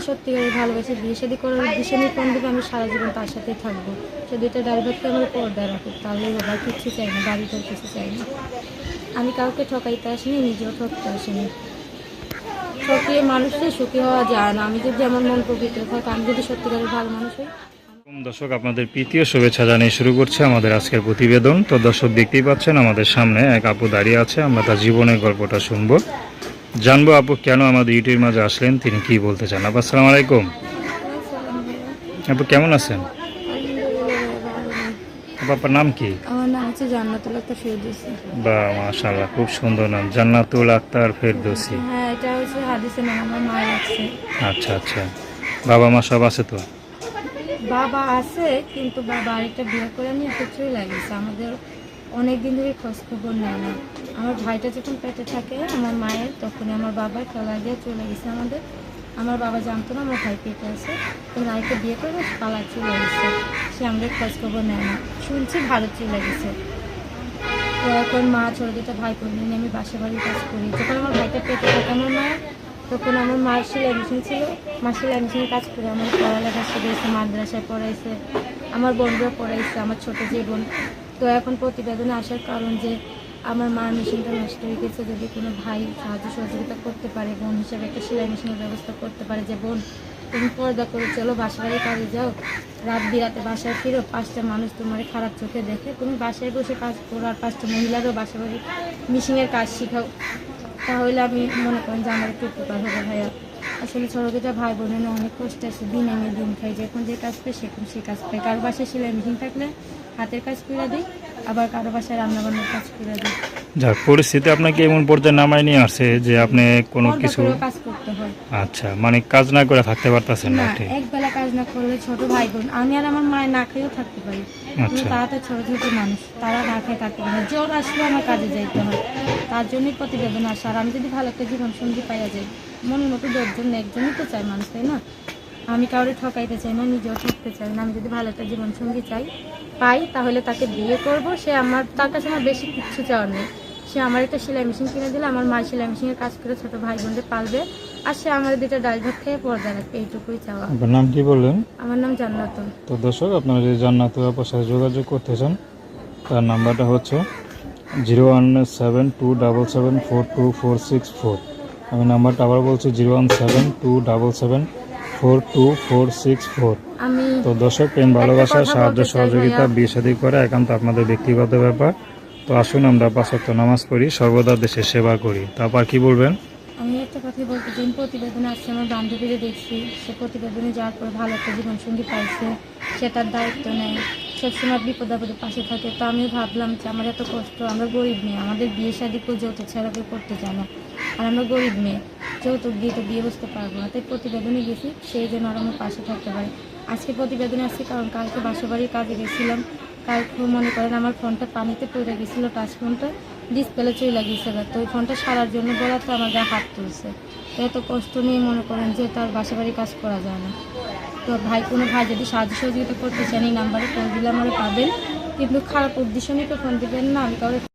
আমার সত্যিকারের ভালোবাসে। বিয়ে শাদি করার উদ্দেশ্যে নিয়ে ফোন দেবে আমি সারা জীবন তার সাথেই থাকব? সে দুইটা ড্রাইভারকে আমার পর্দা রাখুক তাহলেই বাবা কিচ্ছু চাই না বাড়িতে কিছু চাই না। আমি কাউকে ঠকাইতে আসিনি, নিজেও ঠকতে আসিনি। ঠকিয়ে মানুষকে সুখী হওয়া যায় না। আমি যদি আমার মন পবিত্র থাকে, আমি যদি সত্যিকারের ভালো মানুষ হই। দর্শক, আপনাদের প্রীতীয় শুভেচ্ছা জানিয়ে শুরু করছে আমাদের আজকের প্রতিবেদন। তো দর্শক দেখতেই পাচ্ছেন, আমাদের সামনে এক আপু দাঁড়িয়ে আছে। আমরা তার জীবনের গল্পটা শুনব। জানব আপু কেন আমাদের ইউটিউবের মাঝে আসলেন তিনি কি বলতে চান? আপু আসসালামু আলাইকুম। আপু কেমন আছেন? আপু আপনার নাম কি? আমার নাম হচ্ছে জান্নাতুল একটা ফেরদৌসি। বা মাশাআল্লাহ খুব সুন্দর নাম জান্নাতুল আক্তার ফেরদৌসি। হ্যাঁ এটা হচ্ছে হাদিসের নাম আমার মা রাখছে। আচ্ছা আচ্ছা। বাবা মা সব আছে তো? বাবা আছে কিন্তু বাবা আরেকটা বিয়ে করে নিয়ে লাগিয়েছে আমাদের অনেক দিন ধরে খোঁজ খবর নেয় না আমার ভাইটা যখন পেটে থাকে, আমার মায়ের, তখনই আমার বাবা খেলা দিয়ে চলে গেছে আমাদের। আমার বাবা জানতো না আমার ভাই পেটে আছে। তখন আরেকটা বিয়ে করে পালা চলে গেছে। সে আমাদের খোঁজ খবর নেয় না। শুনছি ভারত চলে গেছে। তো এখন মা ছোটো দুটো ভাই বোন আমি বাসা বাড়ির কাজ করি। যখন আমার ভাইটা পেটে থাকে আমার মায়ের, তখন আমার মার সেলাই মেশিন ছিল। মা সেলাই মেশিনে কাজ করে আমার পড়ালেখা শিখেছে মাদ্রাসায় পড়াইছে, আমার বোনরা পড়াইছে, আমার ছোটো যে বোন। তো এখন প্রতিবেদনে আসার কারণ যে আমার মার মেশিনটা নষ্ট হয়ে গেছে যদি কোনো ভাই সাহায্য সহযোগিতা করতে পারে, বোন হিসেবে একটা সেলাই মেশিনের ব্যবস্থা করতে পারে যে, বোন, তুমি পর্দা করে চলো বাসা বাড়ি কাজে যাও। রাত বিরাতে বাসায় ফিরো, পাঁচটা মানুষ তোমার খারাপ চোখে দেখে। তুমি বাসায় বসে কাজ করো আর পাঁচটা মহিলারও বাসা বাড়ি মেশিনের কাজ শিখাও। তাহলে আমি মনে করেন যে আমার একটু উপকার হবে ভাইয়া। আসলে দুটা ভাই বোনের অনেক কষ্ট আছে, দিন আমি দিন খাই। যখন যে কাজ পাই সেখন সে কাজ পাই কারও বাসায় সেলাই মেশিন থাকলে হাতের কাজ করে দিই। আবার কারও বাসায় রান্না বান্নার কাজ করে দিই। যাক পরিস্থিতি আপনাকে এমন পর্যায়ে নামায় নিয়ে আসছে যে আপনি কোনো কিছু কাজ করতে হয়। আচ্ছা মানে কাজ না করে থাকতে পারতেছেন না না ঠিক এক বেলা কাজ না করলে ছোট ভাই বোন আমি আর আমার মায়ের না খেয়েও থাকতে পারি। কিন্তু আচ্ছা। তারা তো ছোট ছোট মানুষ তারা না খেয়ে থাকতে পারে না। জ্বর আসলে আমার কাজে যাইতে হয়। তার জন্যই প্রতিবেদন আসা। আর আমি যদি ভালো একটা জীবন সঙ্গী পাইয়া যাই মনের মতো দশজন একজনই তো চাই মানুষ তাই না? আমি কাউরে ঠকাইতে চাই না নিজেও ঠকতে চাই না। আমি যদি ভালো একটা জীবনসঙ্গী চাই পাই তাহলে তাকে বিয়ে করব। সে আমার তার কাছে আমার বেশি কিচ্ছু চাওয়ার নেই। সে আমার একটা সেলাই মেশিন কিনে দিলে আমার মা সেলাই মেশিনের কাজ করে ছোট ভাই বোনদের পালবে আর সে আমার দুটো ডাল ভাত খেয়ে পর্দা রাখবে এইটুকুই চাওয়া। আপনার নাম কি বললেন? আমার নাম জান্নাতুল। তো দর্শক আপনারা যদি জান্নাত আপুর সাথে যোগাযোগ করতে চান তার নাম্বারটা হচ্ছে zero one seven two double seven four two four six four. আমি নাম্বারটা আবার বলছি zero one seven two double seven four two four six four. আমি তো দর্শক প্রেম ভালোবাসা সাহায্য সহযোগিতা। বিয়ে শাদী করে একান্ত আপনাদের ব্যক্তিগত ব্যাপার। তো আসুন আমরা পাঁচক্ত নামাজ পড়ি সর্বদা দেশের সেবা করি। তারপর কি বলবেন? আমি একটা কথাই বলতে চাই প্রতিবেদনে আসছে আমার বান্ধবীরে দেখছি সে প্রতিবেদনে যাওয়ার পর ভালো একটা জীবনসঙ্গী পাইছে সে তার দায়িত্ব নেয় সবসময় বিপদ আপদে পাশে থাকে। তো আমিও ভাবলাম যে আমার এত কষ্ট আমরা গরিব মেয়ে আমাদের বিয়ে শাদি কেউ যৌতুক ছাড়া কেউ করতে চায় না আর আমরা গরিব মেয়ে। যৌতুক দিয়ে তো বিয়ে বসতে পারব না, তাই প্রতিবেদনে গেছি সেই জন্য আর আমার পাশে থাকতে পারে। আজকে প্রতিবেদনে আসছি কারণ কালকে বাসাবাড়ির কাজে গেছিলাম। কালকে মনে করেন আমার ফোনটা পানিতে পড়ে গেছিল, টাচ ফোনটা ডিসপ্লে চলে গিয়েছিল তো ওই ফোনটা সারার জন্য বলাতে আমার গায়ে হাত তুলছে। এত কষ্ট নিয়ে মনে করেন যে তার বাসা বাড়ি কাজ করা যায় না। তো ভাই, কোনো ভাই যদি সাহায্য সহযোগিতা করতে চান এই নাম্বারে ফোন দিলে আমার পাবেন। কিন্তু খারাপ উদ্দেশ্য নিয়ে তো ফোন দিবেন না, আমি কাউকে